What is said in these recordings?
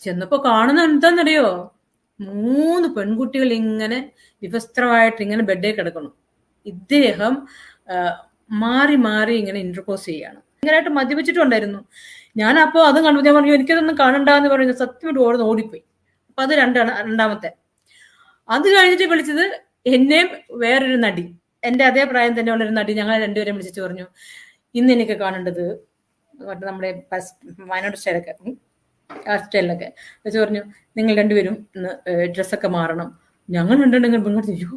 ചെന്നപ്പോ കാണുന്ന എന്താണെന്നറിയോ മൂന്ന് പെൺകുട്ടികൾ ഇങ്ങനെ വിവസ്ത്രമായിട്ട് ഇങ്ങനെ ബെഡേ കിടക്കണം ഇദ്ദേഹം മാറി മാറി ഇങ്ങനെ ഇന്റർപോസ് ചെയ്യാണ്. ഭയങ്കരമായിട്ട് മദ്യപിച്ചിട്ടുണ്ടായിരുന്നു. ഞാൻ അപ്പോ അതും കണ്ടു ഞാൻ പറഞ്ഞു എനിക്കതൊന്നും കാണണ്ട എന്ന് പറയുന്നത് സത്യമായിട്ട് ഓടുന്ന ഓടിപ്പോയി. അപ്പൊ അത് രണ്ടാണ് രണ്ടാമത്തെ. അത് കഴിഞ്ഞിട്ട് വിളിച്ചത് എന്നെയും വേറൊരു നടി എന്റെ അതേ പ്രായം തന്നെ ഉള്ള ഒരു നടി ഞങ്ങൾ രണ്ടുപേരും വിളിച്ചിട്ട് പറഞ്ഞു ഇന്ന് എനിക്ക് കാണേണ്ടത് നമ്മുടെ വയനാട് സ്റ്റൈലൊക്കെ ഉം, ആ സ്റ്റൈലിലൊക്കെ. വെച്ച് പറഞ്ഞു നിങ്ങൾ രണ്ടുപേരും ഇന്ന് ഡ്രസ്സൊക്കെ മാറണം. ഞങ്ങൾ രണ്ടുണ്ടെങ്കിൽ പെൺകുട്ടി അയ്യോ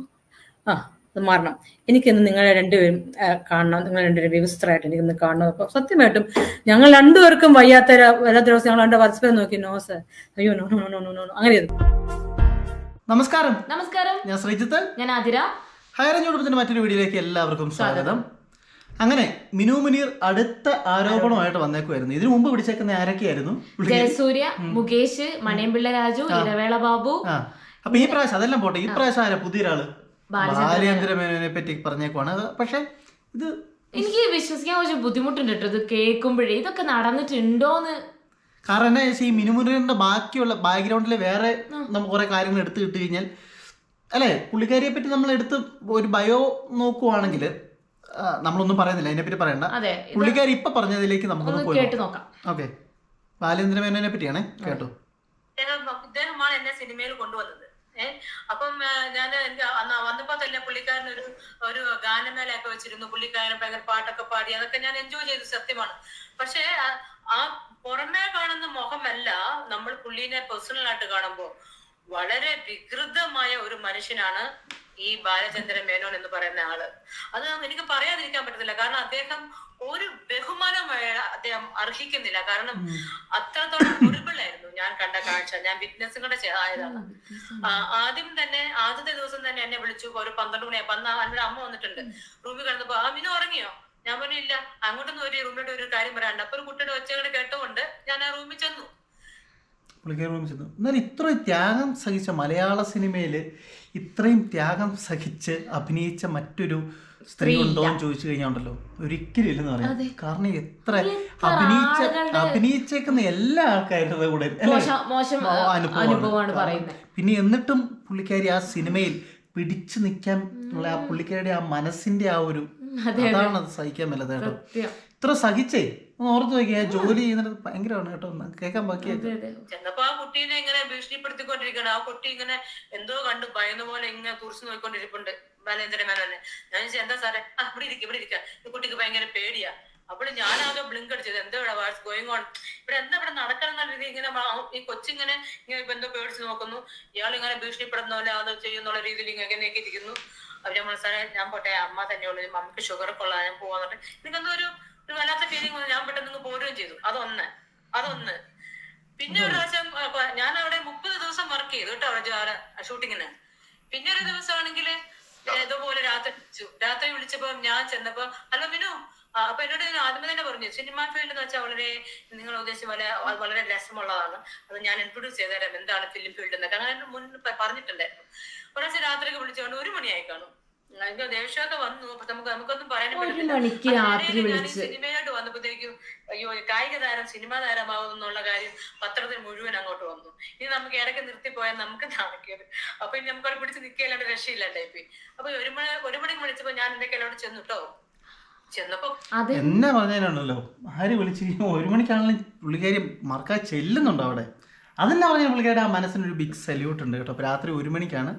ആ അത് മാറണം. എനിക്കിന്ന് നിങ്ങളെ രണ്ടുപേരും കാണണം. നിങ്ങൾ രണ്ടുപേരും വ്യവസ്ഥരായിട്ട് എനിക്കിന്ന് കാണണം. അപ്പൊ സത്യമായിട്ടും ഞങ്ങൾ രണ്ടുപേർക്കും വയ്യാത്ത വല്ലാത്ത ദിവസം ഞങ്ങൾ രണ്ട് പരസ്പരം നോക്കി. No sir. അയ്യോ no no no no no അങ്ങനെയായിരുന്നു നമസ്കാരം. നമസ്കാരം. ഞാൻ ശ്രീജിത്ത്. ഞാൻ ആതിര. ഹയർ കുടുംബത്തിന്റെ മറ്റൊരു വീഡിയോയിലേക്ക് എല്ലാവർക്കും സ്വാഗതം. അങ്ങനെ മിനു മുനീർ അടുത്ത ആരോപണമായിട്ട് വന്നേക്കുമായിരുന്നു ഇതിനു മുമ്പ് പിടിച്ചേക്കുന്ന ആരൊക്കെയായിരുന്നു? ജയസൂര്യ മുകേഷ് മണിയമ്പിള്ള രാജു ഇടവേള ബാബു. അപ്പൊ ഈ പ്രാവശ്യം അതെല്ലാം പോട്ടെ. ഈ പ്രാവശ്യം ആരാ? പുതിയൊരാൾ. ബാലചന്ദ്ര മേനോനെ പറ്റി പറഞ്ഞേക്കുവാണ്. പക്ഷെ ഇത് എനിക്ക് വിശ്വസിക്കാൻ കുറച്ച് ബുദ്ധിമുട്ടുണ്ട് കേട്ടോ ഇത് കേൾക്കുമ്പോഴേ ഇതൊക്കെ നടന്നിട്ടുണ്ടോന്ന്. കാരണം എന്നാ വെച്ചാൽ ഈ മിനുമുനീറിന്റെ ബാക്കിയുള്ള ബാക്ക്ഗ്രൗണ്ടിൽ വേറെ നമുക്ക് കുറെ കാര്യങ്ങൾ എടുത്തു കിട്ടി കഴിഞ്ഞാൽ അല്ലേ? പുള്ളിക്കാരിയെ പറ്റി നമ്മൾ എടുത്ത് ഒരു ബയോ നോക്കുവാണെങ്കിൽ നമ്മളൊന്നും പറയുന്നില്ല. അതിനെപ്പറ്റി പറയണ്ട. പുള്ളിക്കാരി ഇപ്പൊ പറഞ്ഞതിലേക്ക് നമുക്കൊന്ന് പോയി കേട്ട് നോക്കാം. ഓക്കെ. ബാലചന്ദ്രമേനെ പറ്റിയാണ്. കേട്ടോ. ഇദ്ദേഹം ഇദ്ദേഹമാണ് എന്നെ സിനിമയിൽ കൊണ്ടുവന്നത്. ഏഹ് അപ്പം ഞാൻ എനിക്ക് അന്ന് വന്നപ്പോ തന്നെ പുള്ളിക്കാരൻ ഒരു ഒരു ഗാനമേളയൊക്കെ വെച്ചിരുന്നു. പുള്ളിക്കാരൻ ഭയങ്കര പാട്ടൊക്കെ പാടി. അതൊക്കെ ഞാൻ എൻജോയ് ചെയ്തു സത്യമാണ്. പക്ഷേ ആ- ആ പുറമേ കാണുന്ന മുഖമല്ല നമ്മൾ പുള്ളീനെ പേഴ്സണൽ ആയിട്ട് കാണുമ്പോ വളരെ വികൃതമായ ഒരു മനുഷ്യനാണ് ഈ ബാലചന്ദ്രൻ മേനോൻ എന്ന് പറയുന്ന ആൾ. അത് എനിക്ക് പറയാതിരിക്കാൻ പറ്റത്തില്ല. കാരണം അദ്ദേഹം ഒരു ബഹുമാനം അദ്ദേഹം അർഹിക്കുന്നില്ല. കാരണം അത്രത്തോളം ദുർബലായിരുന്നു ഞാൻ കണ്ട കാഴ്ച. ഞാൻ വിറ്റ്നസും കൂടെ ചെ- ആയതാണ്. ആദ്യം തന്നെ ആദ്യത്തെ ദിവസം തന്നെ എന്നെ വിളിച്ചു. ഒരു പന്ത്രണ്ട് മണിയായപ്പോ അന്ന് അവരുടെ അമ്മ വന്നിട്ടുണ്ട്. റൂമിൽ കിടന്നപ്പോ ആ മിനു ഉറങ്ങിയോ? ഞാൻ പറഞ്ഞില്ല അങ്ങോട്ടൊന്നും ഒരു റൂമിലോട്ട് ഒരു കാര്യം പറയാണ്ട് അപ്പൊ ഒരു കുട്ടിയുടെ ഒച്ചകളെ കേട്ടുകൊണ്ട് ഞാൻ ആ റൂമിൽ ചെന്നു. പുള്ളിക്കാരി ചെന്നു. എന്നാൽ ഇത്രയും ത്യാഗം സഹിച്ച മലയാള സിനിമയിൽ ഇത്രയും ത്യാഗം സഹിച്ച് അഭിനയിച്ച മറ്റൊരു സ്ത്രീ ഉണ്ടോ എന്ന് ചോദിച്ചു കഴിഞ്ഞാൽ ഉണ്ടല്ലോ. ഒരിക്കലും ഇല്ലെന്ന് പറയാം. കാരണം എത്ര അഭിനയിച്ച അഭിനയിച്ചേക്കുന്ന എല്ലാ ആൾക്കാരുടെ കൂടെ അനുഭവമാണ്. പിന്നെ എന്നിട്ടും പുള്ളിക്കാരി ആ സിനിമയിൽ പിടിച്ചു നിൽക്കാൻ ഉള്ള ആ പുള്ളിക്കാരുടെ ആ മനസ്സിന്റെ ആ ഒരു അതാണ് അത് സഹിക്കാൻ മേലത് കേട്ടോ. ഇത്ര സഹിച്ചേ? ഒന്ന് ഓർത്ത് നോക്കിയാ ജോലി ചെയ്യുന്നത് ഭയങ്കരമാണ് കേട്ടോ ഒന്ന് കേൾക്കാൻ ബാക്കി. ചെന്നപ്പോ ആ കുട്ടീനെ ഇങ്ങനെ ഭീഷണിപ്പെടുത്തിക്കൊണ്ടിരിക്കണം ആ കുട്ടി ഇങ്ങനെ എന്തോ കണ്ടു ഭയന്ന പോലെ ഇങ്ങനെ കുറിച്ച് നോക്കിക്കൊണ്ടിരിപ്പുണ്ട്. ബാലേന്ദ്ര മേനോനെ. ഞാൻ ചോദിച്ചാൽ എന്താ സാറേ? ആ ഇവിടെ ഇരിക്കും ഇവിടെ ഇരിക്കാം. ഈ കുട്ടിക്ക് ഭയങ്കര പേടിയാ. അപ്പോൾ ഞാനാകെ ബ്ലിങ്ക് അടിച്ചത്. എന്താ ഇവിടെ വാട്സ് ഗോയിങ് ഓൺ ഇവിടെ എന്താ ഇവിടെ നടക്കണം എന്നുള്ള രീതി ഇങ്ങനെ ഈ കൊച്ചിങ്ങനെ ഇങ്ങനെ ഇപ്പൊ എന്തോ പേടിച്ച് നോക്കുന്നു. ഇയാൾ ഇങ്ങനെ ഭീഷണിപ്പെടുന്ന പോലെ അത് ചെയ്യുന്നുള്ള രീതിയിൽ ഇങ്ങനെ നീക്കിയിരിക്കുന്നു. അവർ നമ്മൾ സാറേ ഞാൻ പോട്ടെ അമ്മ തന്നെയുള്ളൂ മമ്മക്ക് ഷുഗർ കൊള്ളാൻ പോവാന്നിട്ട് എനിക്കെന്തോ ഒരു ഒരു വല്ലാത്ത ഫീലിംഗ് വന്നു. ഞാൻ പെട്ടെന്ന് പോരുകയും ചെയ്തു. അതൊന്ന്. അതൊന്ന്. പിന്നെ ഒരു പ്രാവശ്യം ഞാൻ അവിടെ മുപ്പത് ദിവസം വർക്ക് ചെയ്തു കേട്ടോ അവിടെ ഷൂട്ടിങ്ങിന് പിന്നെ ഒരു ദിവസം ദിവസമാണെങ്കിൽ ഇതുപോലെ രാത്രി വിളിച്ചു. രാത്രി വിളിച്ചപ്പോ ഞാൻ ചെന്നപ്പോ ഹലോ മിനു അപ്പൊ എന്നോട് ഞാൻ ആദ്യമേ തന്നെ പറഞ്ഞു സിനിമ ഫീൽഡ് എന്ന് വെച്ചാൽ വളരെ നിങ്ങൾ ഉദ്ദേശിച്ച പോലെ വളരെ രസമുള്ളതാണ്. അത് ഞാൻ ഇൻട്രൊഡ്യൂസ് ചെയ്തുതരാം എന്താണ് ഫിലിം ഫീൽഡ് എന്നൊക്കെ അങ്ങനെ മുന്നേ മുൻ പറഞ്ഞിട്ടുണ്ടായിരുന്നു. ഒരാഴ്ച രാത്രി രാത്രിയൊക്കെ വിളിച്ചുകൊണ്ട് ഒരു മണിയായി കാണും. എനിക്ക് ദേഷ്യമൊക്കെ വന്നു. അപ്പൊ നമുക്ക് പറയാൻ ഒരു മണിക്ക് രാത്രി വിളിച്ച്. സിനിമയിലോട്ട് വന്നപ്പോഴത്തേക്കും അയ്യോ കായിക താരം സിനിമാ താരമാവും എന്നുള്ള കാര്യം പത്രത്തിൽ മുഴുവൻ അങ്ങോട്ട് വന്നു. ഇനി നമുക്ക് ഇടയ്ക്ക് നിർത്തിപ്പോയാൽ നമുക്ക് നാണക്കേട്. അപ്പൊ ഇനി നമുക്ക് അവിടെ പിടിച്ച് നിൽക്കാനായിട്ട് രക്ഷയില്ല ടൈപ്പി അപ്പൊ ഒരു മണി ഒരു മണിക്ക് വിളിച്ചപ്പോ ഞാൻ എന്റെ കയ്യിലോട്ട് ചെന്നു കേട്ടോ ചെന്നപ്പോ എന്നെ പറഞ്ഞതിനാണല്ലോ ആര് വിളിച്ചിരിക്കുമ്പോൾ ഒരു മണിക്കാണെങ്കിലും പുള്ളിക്കാരി മറക്കാൻ ചെല്ലുന്നുണ്ടോ അവിടെ? അതെന്നെ പറഞ്ഞ പുള്ളിക്കാരുടെ ആ മനസ്സിനൊരു ബിഗ് സല്യൂട്ട് ഉണ്ട് കേട്ടോ. രാത്രി ഒരു മണിക്കാണ്.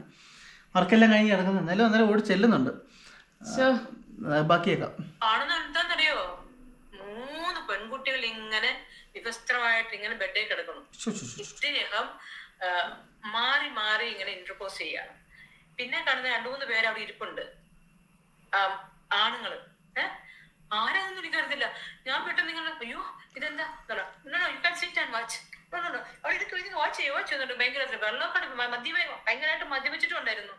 വർക്കെല്ലാം കഴിഞ്ഞ് കിടക്കുന്നത്. എന്നാലും അന്നേരം ഓടി ചെല്ലുന്നുണ്ട്. ബാക്കിയേക്കാം. കാണുന്ന എന്താണെന്നറിയോ മൂന്ന് പെൺകുട്ടികൾ ഇങ്ങനെ വിവസ്ത്രമായിട്ട് ഇങ്ങനെ ബെഡേ കിടക്കണം. ഇദ്ദേഹം മാറി മാറി ഇങ്ങനെ ഇന്റർപോസ് ചെയ്യാണ് പിന്നെ കാണുന്ന രണ്ടു മൂന്ന് പേര് അവിടെ ഇരിപ്പുണ്ട്. ആണുങ്ങൾ. ഏഹ് ആരാണെന്ന് എനിക്കറിയത്തില്ല. ഞാൻ പെട്ടെന്ന് നിങ്ങൾ അയ്യോ ഇതെന്താ? വാച്ച് അവിടെ ഇത് വാച്ച് ചെയ്യോ? വാച്ച് ചെയ്യുന്നുണ്ട്. ഭയങ്കര വെള്ളമൊക്കെ മദ്യപ ഭയങ്കരമായിട്ട് മദ്യപിച്ചിട്ടുണ്ടായിരുന്നു.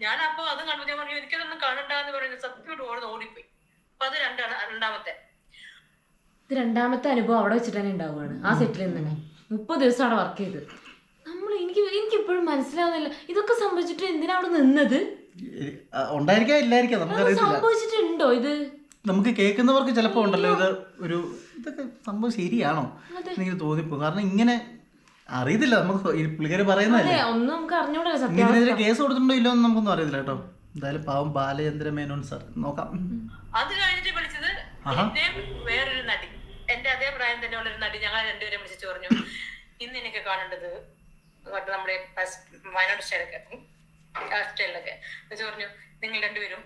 ഞാൻ അപ്പൊ അത് കണ്ടു ഞാൻ പറഞ്ഞു എനിക്കതൊന്നും കാണണ്ടെന്ന് പറയുന്നത് സത്യോട് ഓടുന്ന ഓടിപ്പോയി. അപ്പൊ അത് രണ്ടാണ് രണ്ടാമത്തെ. ഇത് രണ്ടാമത്തെ അനുഭവം അവിടെ വെച്ചിട്ട് തന്നെ ഉണ്ടാവുകയാണ് ആ സെറ്റിൽ നിന്ന് തന്നെ. മുപ്പത് ദിവസം അവിടെ വർക്ക് ചെയ്ത് നമ്മൾ എനിക്ക് എനിക്ക് ഇപ്പോഴും മനസ്സിലാവുന്നില്ല ഇതൊക്കെ സംഭവിച്ചിട്ട് എന്തിനാ അവിടെ നിന്നത്? ഉണ്ടായിരിക്കാം ഇല്ലായിരിക്കാം സംഭവിച്ചിട്ടുണ്ടോ ഇത്? നമുക്ക് കേൾക്കുന്നവർക്ക് ചിലപ്പോ ഉണ്ടല്ലോ ഇത് ഒരു ഇതൊക്കെ സംഭവം ശരിയാണോ? എന്നെങ്കിലും എനിക്ക് തോന്നിപ്പോ കാരണം ഇങ്ങനെ അറിയത്തില്ല നമുക്ക് പുള്ളിക്കാര് പറയുന്നതല്ലേ? ഒന്നും നമുക്ക് അറിഞ്ഞൂടല്ലോ ഇതിനെതിരെ കേസ് കൊടുത്തിട്ടുണ്ടോ ഇല്ലോ എന്ന് നമുക്കൊന്നും അറിയത്തില്ല കേട്ടോ. എന്തായാലും പാവം ബാലചന്ദ്ര മേനോൻ സാർ നോക്കാം. അത് കഴിഞ്ഞിട്ട് വിളിച്ചത് വേറൊരു നടി. എന്റെ അതേ പ്രായം തന്നെ ഉള്ള ഒരു നടി ഞങ്ങൾ രണ്ടുപേരും വിളിച്ചു പറഞ്ഞു ഇന്ന് എനിക്ക് കാണേണ്ടത് മറ്റേ നമ്മുടെ വയനാട് സ്റ്റൈലൊക്കെ സ്റ്റൈലിലൊക്കെ വെച്ച് പറഞ്ഞു നിങ്ങൾ രണ്ടുപേരും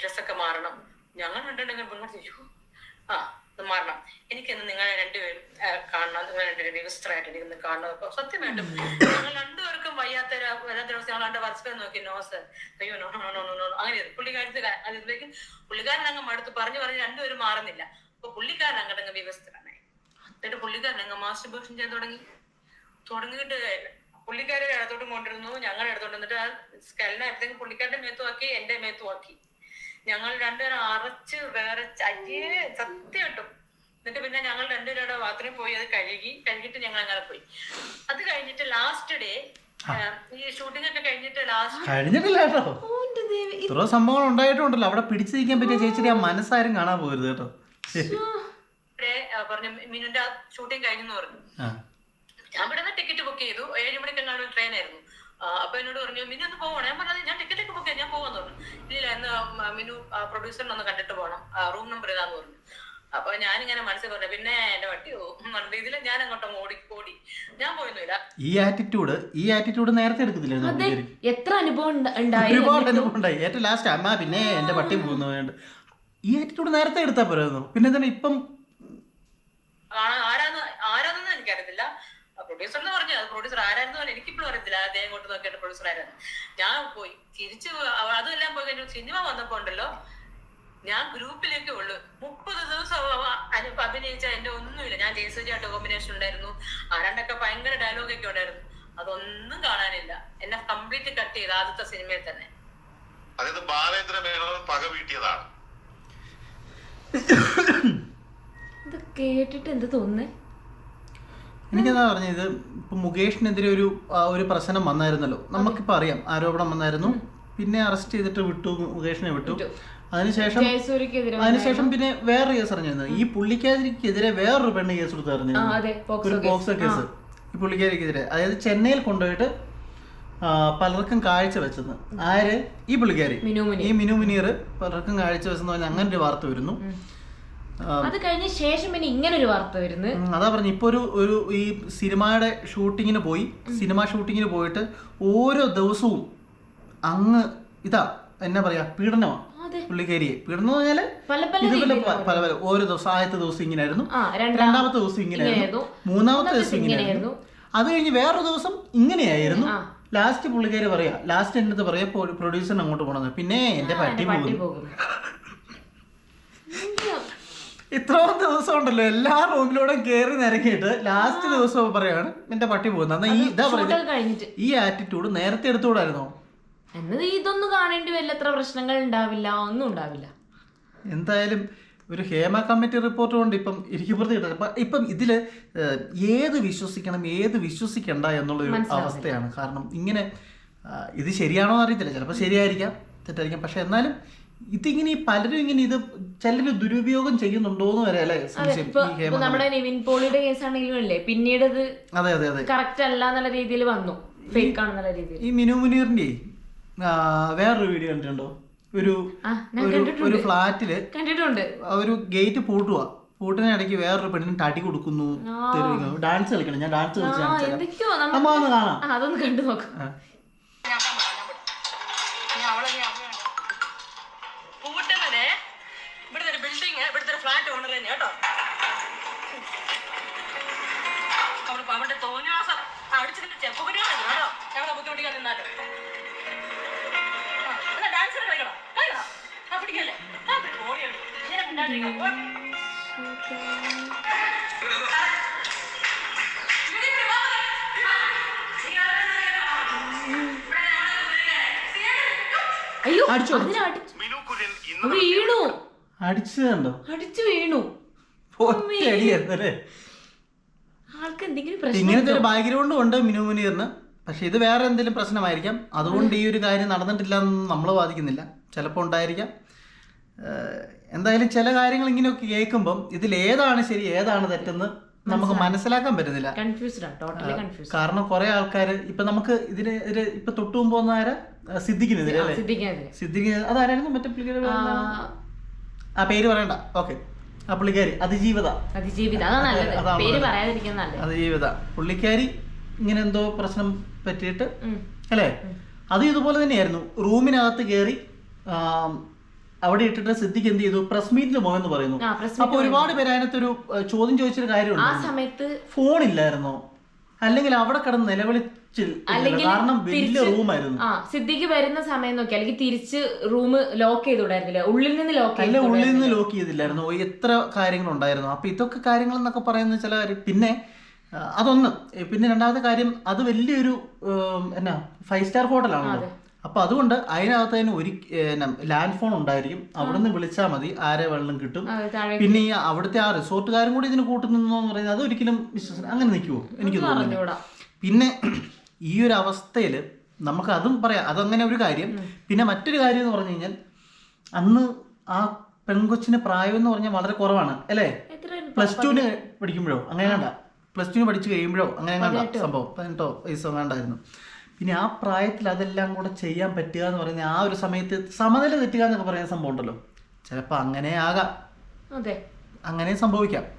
ഡ്രസ്സൊക്കെ മാറണം. ഞങ്ങൾ ചോദിച്ചു ആ മാറണം. എനിക്കിന്ന് നിങ്ങളെ രണ്ടുപേരും കാണണം. നിങ്ങൾ രണ്ടുപേരും വിവസ്ത്രമായിട്ട് എനിക്ക് ഇന്ന് കാണണം. അപ്പൊ സത്യമായിട്ടും ഞങ്ങൾ രണ്ടുപേർക്കും വയ്യാത്ത വല്ലാത്ത ദിവസം ഞങ്ങൾ രണ്ട് പരസ്പരം നോക്കി നോ സർ. അയ്യോ നോ നോ നോ നോ അങ്ങനെ പുള്ളിക്കാരത്ത് അതിലേക്ക് പുള്ളിക്കാരൻ അങ്ങ് മടുത്ത് പറഞ്ഞു പറഞ്ഞ് രണ്ടുപേരും മാറുന്നില്ല. അപ്പൊ പുള്ളിക്കാരൻ അങ്ങോട്ട് അങ്ങ് വിവസ്ത്രമായി എന്നിട്ട് പുള്ളിക്കാരൻ അങ്ങ് മാസ്റ്റർ ബോഷൻ ചെയ്യാൻ തുടങ്ങി. തുടങ്ങിയിട്ട് പുള്ളിക്കാരെ ഇടത്തോട്ടും കൊണ്ടിരുന്നു ഞങ്ങൾ ഇടത്തോട്ട് എന്നിട്ട് ആ സ്കെല്ലിനെ എടുത്തെങ്കിൽ പുള്ളിക്കാരന്റെ മേത്തുമാക്കി എന്റെ മേത്തുമാക്കി ഞങ്ങൾ രണ്ടുപേരും അറച്ച് വേറെ അയ്യേ സത്യം കിട്ടും എന്നിട്ട് പിന്നെ ഞങ്ങൾ രണ്ടുപേരുടെ ബാത്റൂമിൽ പോയി അത് കഴുകി. കഴുകിയിട്ട് ഞങ്ങൾ അങ്ങനെ പോയി. അത് കഴിഞ്ഞിട്ട് ലാസ്റ്റ് ഡേ ഈ ഷൂട്ടിംഗ് ഒക്കെ കഴിഞ്ഞിട്ട് ലാസ്റ്റ് കഴിഞ്ഞിട്ടില്ല കേട്ടോ ഇത്ര സംഭവങ്ങൾ ഉണ്ടായിട്ടുണ്ടല്ലോ. അവിടെ പിടിച്ചിരിക്കാൻ പറ്റിയ ചേച്ചിയുടെ ആ മനസ്സാരും കാണാൻ പോകരുത് കേട്ടോ. പറഞ്ഞു മിനുന്റെ ഷൂട്ടിംഗ് കഴിഞ്ഞു പറഞ്ഞു. ഞാൻ ഇവിടെ നിന്ന് ടിക്കറ്റ് ബുക്ക് ചെയ്തു. ഏഴ് മണിക്ക് എങ്ങാണ്ട് ട്രെയിൻ ആയിരുന്നു. അപ്പൊ എന്നോട് പറഞ്ഞു മിനു ഒന്ന് പോകണം ഞാൻ പറഞ്ഞത് ഞാൻ ടിക്കറ്റ് ഒക്കെ ബുക്ക് ഞാൻ പോകാന്ന് പറഞ്ഞു. ഇല്ല എന്ന് മിനു പ്രൊഡ്യൂസറിനെ ഒന്ന് കണ്ടിട്ട് പോകണം റൂം നമ്പർ ഏതാന്ന് പറഞ്ഞു. അപ്പൊ ഞാനിങ്ങനെ മനസ്സിൽ പറഞ്ഞു പിന്നെ എന്റെ വട്ടി പറഞ്ഞു ഇതിൽ ഞാൻ അങ്ങോട്ടും ഓടി ഓടി. ഞാൻ പോയൊന്നുമില്ല. ഈ ആറ്റിറ്റ്യൂഡ് ഈ ആറ്റിറ്റ്യൂഡ് നേരത്തെ എടുക്കത്തില്ലായിരുന്നു പുള്ളിക്കാരി. എത്ര അനുഭവം ഉണ്ടായി ഒരുപാട് അനുഭവം ഉണ്ടായി. ഏറ്റവും ലാസ്റ്റ് അമ്മ പിന്നെ എന്റെ വട്ടി പോകുന്നു വേണ്ട. ഈ ആറ്റിറ്റ്യൂഡ് നേരത്തെ എടുത്താൽ പോരായിരുന്നു. പിന്നെ തന്നെ ഇപ്പം ആരാന്ന് പ്രൊഡ്യൂസർ എന്ന് പറഞ്ഞു അത് പ്രൊഡ്യൂസർ ആരായിരുന്നു എനിക്കിപ്പോഴും അറിയത്തില്ല. അദ്ദേഹം കൊണ്ട് നോക്കിയിട്ട് പ്രൊഡ്യൂസർ ആരായിരുന്നു. ഞാൻ പോയി തിരിച്ചു അതെല്ലാം പോയി കഴിഞ്ഞു സിനിമ വന്നപ്പോ ഉണ്ടല്ലോ ഞാൻ ഗ്രൂപ്പിലേക്ക് ഉള്ളു. മുപ്പത് ദിവസം അഭിനയിച്ച എന്റെ ഒന്നുമില്ല. ഞാൻ ജയസൂര്യായിട്ട് കോമ്പിനേഷൻ ഉണ്ടായിരുന്നു. ആരാണ്ടൊക്കെ ഭയങ്കര ഡയലോഗ് ഒക്കെ ഉണ്ടായിരുന്നു. അതൊന്നും കാണാനില്ല. എന്നെ കംപ്ലീറ്റ് കട്ട് ചെയ്ത് ആദ്യത്തെ സിനിമയിൽ തന്നെ. അതായത് ബാലേന്ദ്ര മേനോൻ പക വീട്ടിയതാണ്. ഇത് കേട്ടിട്ട് എന്ത് തോന്നുന്നേ? എനിക്കെന്താ പറഞ്ഞത് ഇത് ഇപ്പൊ മുകേഷിനെതിരെ ഒരു ആ, ഒരു പ്രശ്നം വന്നായിരുന്നല്ലോ. നമുക്കിപ്പോ അറിയാം ആരോപണം വന്നായിരുന്നു. പിന്നെ അറസ്റ്റ് ചെയ്തിട്ട് വിട്ടു മുകേഷിനെ വിട്ടു. അതിനുശേഷം ജയസൂര്യക്കെതിരെ അതിനുശേഷം പിന്നെ വേറെ കേസ് അറിഞ്ഞിരുന്നു ഈ പുള്ളിക്കാരിക്കെതിരെ വേറൊരു പെണ്ണ് കേസ് കൊടുത്ത് ആ അതെ. പോക്സോ ഒരു കേസ്. ഈ പുള്ളിക്കാരിക്കെതിരെ. അതായത് ചെന്നൈയിൽ കൊണ്ടുപോയിട്ട് ആ, പലർക്കും കാഴ്ച വെച്ചത് ആര്? ഈ പുള്ളിക്കാരി. മിനു മുനീർ. ഈ മിനു മുനീർ പലർക്കും കാഴ്ച വെച്ചെന്ന് പറഞ്ഞാൽ അങ്ങനെ ഒരു വാർത്ത വരുന്നു. അത് കഴിഞ്ഞ ശേഷം പിന്നെ ഇങ്ങനെ ഒരു വാർത്ത വരുന്നു. അതാ പറഞ്ഞു ഇപ്പൊ ഒരു ഒരു ഈ സിനിമയുടെ ഷൂട്ടിങ്ങിന് പോയി സിനിമ ഷൂട്ടിങ്ങിന് പോയിട്ട് ഓരോ ദിവസവും അങ്ങ് ഇതാ എന്നാ പറയാ പീഡനമാണ് പുള്ളിക്കാരിയെ. പീഡനം പറഞ്ഞാൽ പല പല ഇതുപോലെ പല പല ഓരോ ദിവസം ആദ്യത്തെ ദിവസം ഇങ്ങനെയായിരുന്നു. രണ്ടാമത്തെ ദിവസം ഇങ്ങനെയായിരുന്നു. മൂന്നാമത്തെ ദിവസം ഇങ്ങനെയായിരുന്നു. അത് കഴിഞ്ഞ് വേറൊരു ദിവസം ഇങ്ങനെയായിരുന്നു. ലാസ്റ്റ് പുള്ളിക്കാര് പറയാ ലാസ്റ്റ് എന്റെ അടുത്ത് പറയാ പ്രൊഡ്യൂസറിന് അങ്ങോട്ട് പോകണമെന്ന്. പിന്നെ എന്റെ പട്ടി പോകുന്നു. ഇത്രയും ദിവസം ഉണ്ടല്ലോ എല്ലാ റൂമിലൂടെ കയറി നിരങ്ങിയിട്ട് ലാസ്റ്റ് ദിവസം പറയാണ് എന്റെ പട്ടി പോകുന്നത് എന്നാ ഈ ഇതാ പറയുന്നത് ഈ ആറ്റിറ്റ്യൂഡ് നേരത്തെ എടുത്തുകൂടായിരുന്നോ? എന്നത് ഇതൊന്നും കാണേണ്ടി വല്ല എത്ര പ്രശ്നങ്ങൾ ഉണ്ടാവില്ല ഒന്നും ഉണ്ടാവില്ല. എന്തായാലും ഒരു ഹേമ കമ്മിറ്റി റിപ്പോർട്ട് കൊണ്ട് ഇപ്പം ഇരിക്കുപുറത്ത് കിട്ടുന്നത് അപ്പം ഇപ്പം ഇതിൽ ഏത് വിശ്വസിക്കണം ഏത് വിശ്വസിക്കണ്ട എന്നുള്ളൊരു ഒരു അവസ്ഥയാണ്. കാരണം ഇങ്ങനെ ഇത് ശരിയാണോ എന്ന് അറിയത്തില്ല. ചിലപ്പോൾ ശരിയായിരിക്കാം തെറ്റായിരിക്കാം. പക്ഷെ എന്നാലും ഇതിങ്ങനെ പലരും ഇങ്ങനെ ഇത് ചിലര് ദുരുപയോഗം ചെയ്യുന്നുണ്ടോ എന്ന് വരെ അല്ലേ? സംശയം. നമ്മുടെ നിവിൻ പോളിയുടെ കേസാണെങ്കിലും അല്ലേ പിന്നീട് അത് അതെ അതെ. അതെ കറക്റ്റ് അല്ല എന്നുള്ള രീതിയിൽ വന്നു. ഫേക്ക് ആണെന്നുള്ള രീതിയിൽ. ഈ മിനു മുനീറിന്റെ ആ, വേറൊരു വീഡിയോ കണ്ടിട്ടുണ്ടോ? ഒരു ആ ഞാൻ ഒരു കണ്ടിട്ടുണ്ട്. ഒരു ഫ്ലാറ്റിൽ കണ്ടിട്ടുണ്ട്. ഒരു ഗേറ്റ് പൂട്ടുക പൂട്ടിനിടയ്ക്ക് വേറൊരു പെണ്ണിന് തടി കൊടുക്കുന്നു ഡാൻസ് കളിക്കണം ഞാൻ ഡാൻസ് കളിച്ചു കാണാം. ആ, അതൊന്ന് കണ്ടു നോക്കാം. ഫ്ലാറ്റ് ഓണർ തന്നെ കേട്ടോ. അവിടെ അവളുടെ തോന്നിയാസം അടിച്ചിട്ട് ചെപ്പുകുരിയാണ് കേട്ടോ. ഞങ്ങളെ ബുദ്ധിമുട്ടിക്കാൻ നിന്നാലോ. ഡാൻസ് കളിക്കണം? കളിക്കണം? ആ പിടിക്കല്ലേ? ആ അടിച്ചു ഓടിയാണ് ഇങ്ങനെ അടിച്ചു അടിച്ചു അയ്യോ അടിച്ചോ? അടിച്ചു അടിച്ചു കുര്യൻ ഇന്ന് വീണു അടിച്ചത് കണ്ടോ അടിച്ചു വീണു ഒറ്റയടിയായിരുന്നു അല്ലേ ആൾക്ക് എന്തെങ്കിലും ഇങ്ങനത്തെ ഒരു ബാക്ക്ഗ്രൗണ്ടും ഉണ്ട് മിനു മുനീറിന്. പക്ഷെ ഇത് വേറെ എന്തെങ്കിലും പ്രശ്നമായിരിക്കാം. അതുകൊണ്ട് ഈ ഒരു കാര്യം നടന്നിട്ടില്ല എന്ന് നമ്മൾ വാദിക്കുന്നില്ല. ചിലപ്പോൾ ഉണ്ടായിരിക്കാം. എന്തായാലും ചില കാര്യങ്ങൾ ഇങ്ങനെയൊക്കെ കേൾക്കുമ്പം ഇതിൽ ഏതാണ് ശരി ഏതാണ് തെറ്റെന്ന് നമുക്ക് മനസ്സിലാക്കാൻ പറ്റുന്നില്ല കൺഫ്യൂസ്ഡ് കാരണം കുറെ ആൾക്കാർ ഇപ്പൊ നമുക്ക് ഇതിന് ഇതിന് ഇപ്പൊ തൊട്ടു മുമ്പ് വന്ന ആരാ? സിദ്ധിക്കുന്നത് അതാരായിരുന്നു മറ്റേ ആ പേര് പറയണ്ട. ഓക്കെ. ആ പുള്ളിക്കാരി. അതിജീവിത. അതിജീവിത. അതാ നല്ലത്. അതാണ് പേര് നല്ലത്. പറയാതിരിക്കാൻ നല്ലത്. അതിജീവിത. പുള്ളിക്കാരി ഇങ്ങനെ എന്തോ പ്രശ്നം പറ്റിയിട്ട് ഉം. അല്ലേ? അത് ഇതുപോലെ തന്നെയായിരുന്നു. റൂമിനകത്ത് കയറി ആം, അവിടെ ഇട്ടിട്ട് സിദ്ധിക്ക് എന്ത് ചെയ്തു? പ്രസ് മീറ്റിന് പോയെന്ന് പറയുന്നു. ആ അപ്പൊ ഒരുപാട് പേര് അതിനകത്തൊരു ഏഹ്, ചോദ്യം ചോദിച്ചൊരു ആ കാര്യമുണ്ട് സമയത്ത് ഫോണില്ലായിരുന്നോ? അല്ലെങ്കിൽ അവിടെ കിടന്ന് അല്ലെങ്കിൽ കാരണം വലിയ റൂമായിരുന്നു. ആ സിദ്ധിക്ക് വരുന്ന സമയം നോക്കി അല്ലെങ്കിൽ തിരിച്ച് റൂം ലോക്ക് ചെയ്തുകൂടായിരുന്നില്ല? ഉള്ളിൽ നിന്ന് ലോക്ക് അല്ല ഉള്ളിൽ നിന്ന് ലോക്ക് ചെയ്തില്ലായിരുന്നു. എത്ര കാര്യങ്ങൾ ഉണ്ടായിരുന്നു അപ്പൊ ഇതൊക്കെ കാര്യങ്ങൾ എന്നൊക്കെ പറയുന്ന ചില കാര്യം പിന്നെ അതൊന്ന്. പിന്നെ രണ്ടാമത്തെ കാര്യം അത് വലിയൊരു എന്നാ ഫൈവ് സ്റ്റാർ ഹോട്ടലാണല്ലോ അപ്പൊ അതുകൊണ്ട് അതിനകത്ത് തന്നെ ഒരു ലാൻഡ് ഫോൺ ഉണ്ടായിരിക്കും. അവിടെ നിന്ന് വിളിച്ചാൽ മതി. ആരെ വെള്ളം കിട്ടും. പിന്നെ ഈ അവിടുത്തെ ആ റിസോർട്ടുകാരും കൂടി ഇതിന് കൂട്ടുന്നു പറയുന്നത് അത് ഒരിക്കലും വിശ്വസന അങ്ങനെ നിൽക്കുമോ എനിക്ക് തോന്നുന്നില്ല. പിന്നെ ഈ ഒരു അവസ്ഥയിൽ നമുക്ക് അതും പറയാം. അതങ്ങനെ ഒരു കാര്യം. പിന്നെ മറ്റൊരു കാര്യം എന്ന് പറഞ്ഞു കഴിഞ്ഞാൽ അന്ന് ആ പെൺകൊച്ചിന് പ്രായം എന്ന് പറഞ്ഞാൽ വളരെ കുറവാണ്. അല്ലേ? പ്ലസ് ടുവിന് പഠിക്കുമ്പോഴോ? അങ്ങനെ കണ്ട. പ്ലസ് ടുവിന് പഠിച്ചു കഴിയുമ്പോഴോ? അങ്ങനെ കണ്ട സംഭവം. പതിനെട്ടോ? വയസ്സോ കണ്ടായിരുന്നു പിന്നെ ആ പ്രായത്തിൽ അതെല്ലാം കൂടെ ചെയ്യാൻ പറ്റുക എന്ന് പറയുന്ന ആ ഒരു സമയത്ത് സമനില തെറ്റുക എന്നൊക്കെ പറയുന്ന സംഭവം ഉണ്ടല്ലോ. ചിലപ്പോൾ അങ്ങനെ ആകാം. അതെ. അങ്ങനെ സംഭവിക്കാം.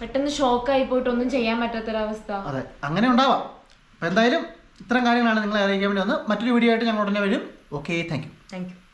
പെട്ടെന്ന് ഷോക്കായി പോയിട്ട് ഒന്നും ചെയ്യാൻ പറ്റാത്തൊരവസ്ഥ. അതെ അങ്ങനെ ഉണ്ടാവാം. അപ്പം എന്തായാലും ഇത്തരം കാര്യങ്ങളാണ് നിങ്ങളെ അറിയിക്കാൻ വേണ്ടി വന്ന് മറ്റൊരു വീഡിയോ ആയിട്ട് ഞങ്ങൾ ഉടനെ വരും. Okay thank you thank you